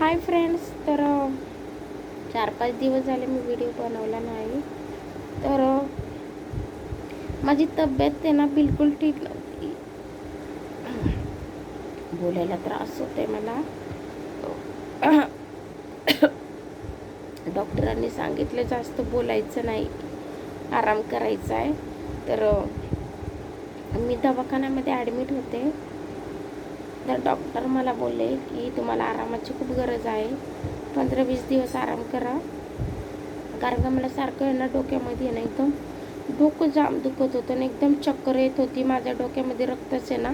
Hi friends तर चार पाच दिवस झाले मी व्हिडिओ बनवला नाही. तर माझी तब्येत आहे ना बिलकुल ठीक नव्हती. बोलायला त्रास होते मला. डॉक्टरांनी सांगितलं जास्त बोलायचं नाही. आराम करायचा आहे तर मी दवाखान्यामध्ये ॲडमिट होते. तर डॉक्टर मला बोलले की तुम्हाला आरामाची खूप गरज आहे. पंधरा वीस दिवस आराम करा. कारण का मला सारखं आहे ना डोक्यामध्ये आहे ना एकदम डोकं जाम दुखत होतं आणि एकदम चक्कर येत होती. माझ्या डोक्यामध्ये रक्तच आहे ना.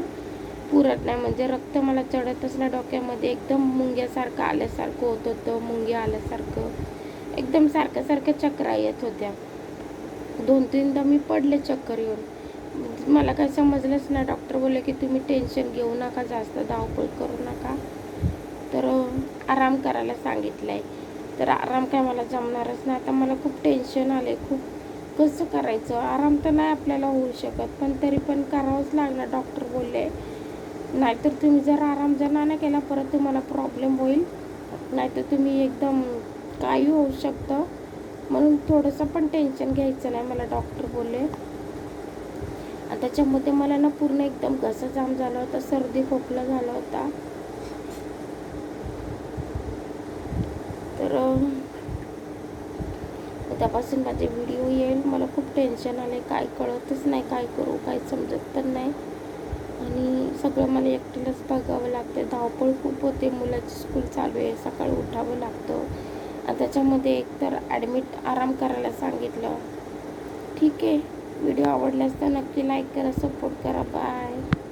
पुरत नाही. म्हणजे रक्त मला चढतच ना डोक्यामध्ये. एकदम मुंग्यासारखं आल्यासारखं होत होतं. मुंग्या आल्यासारखं. एकदम सारख्या सारख्या चक्रा येत होत्या. दोन तीनदा मी पडले चक्कर येऊन. मला काय समजलंच नाही. डॉक्टर बोलले की तुम्ही टेन्शन घेऊ नका जास्त धावपळ करू नका. तर आराम करायला सांगितलं आहे तर आराम काय मला जमणारच नाही. आता मला खूप टेन्शन आले खूप कसं करायचं? आराम तर नाही आपल्याला होऊ शकत पण तरी पण करावंच लागणार डॉक्टर बोलले. नाहीतर तुम्ही जर आराम जर नाही केला परत तुम्हाला प्रॉब्लेम होईल. नाहीतर तुम्ही एकदम काही होऊ शकतं. म्हणून थोडंसं पण टेन्शन घ्यायचं नाही मला डॉक्टर बोलले. त्याच्यामध्ये मला ना पूर्ण एकदम घसा जाम झाला होता सर्दी खोकला झाला होता. तर त्यापासून माझे व्हिडिओ येईल. मला खूप टेन्शन आले काय कळतच नाही काय करू काय समजत पण नाही. आणि सगळं मला एकटीलाच बघावं लागतं. धावपळ खूप होते. मुलाची स्कूल चालू आहे. सकाळी उठावं लागतं. आणि त्याच्यामध्ये एकतर ॲडमिट आराम करायला सांगितलं. ठीक आहे. व्हिडिओ आवडल्यास तर नक्की लाईक करा सपोर्ट करा. बाय.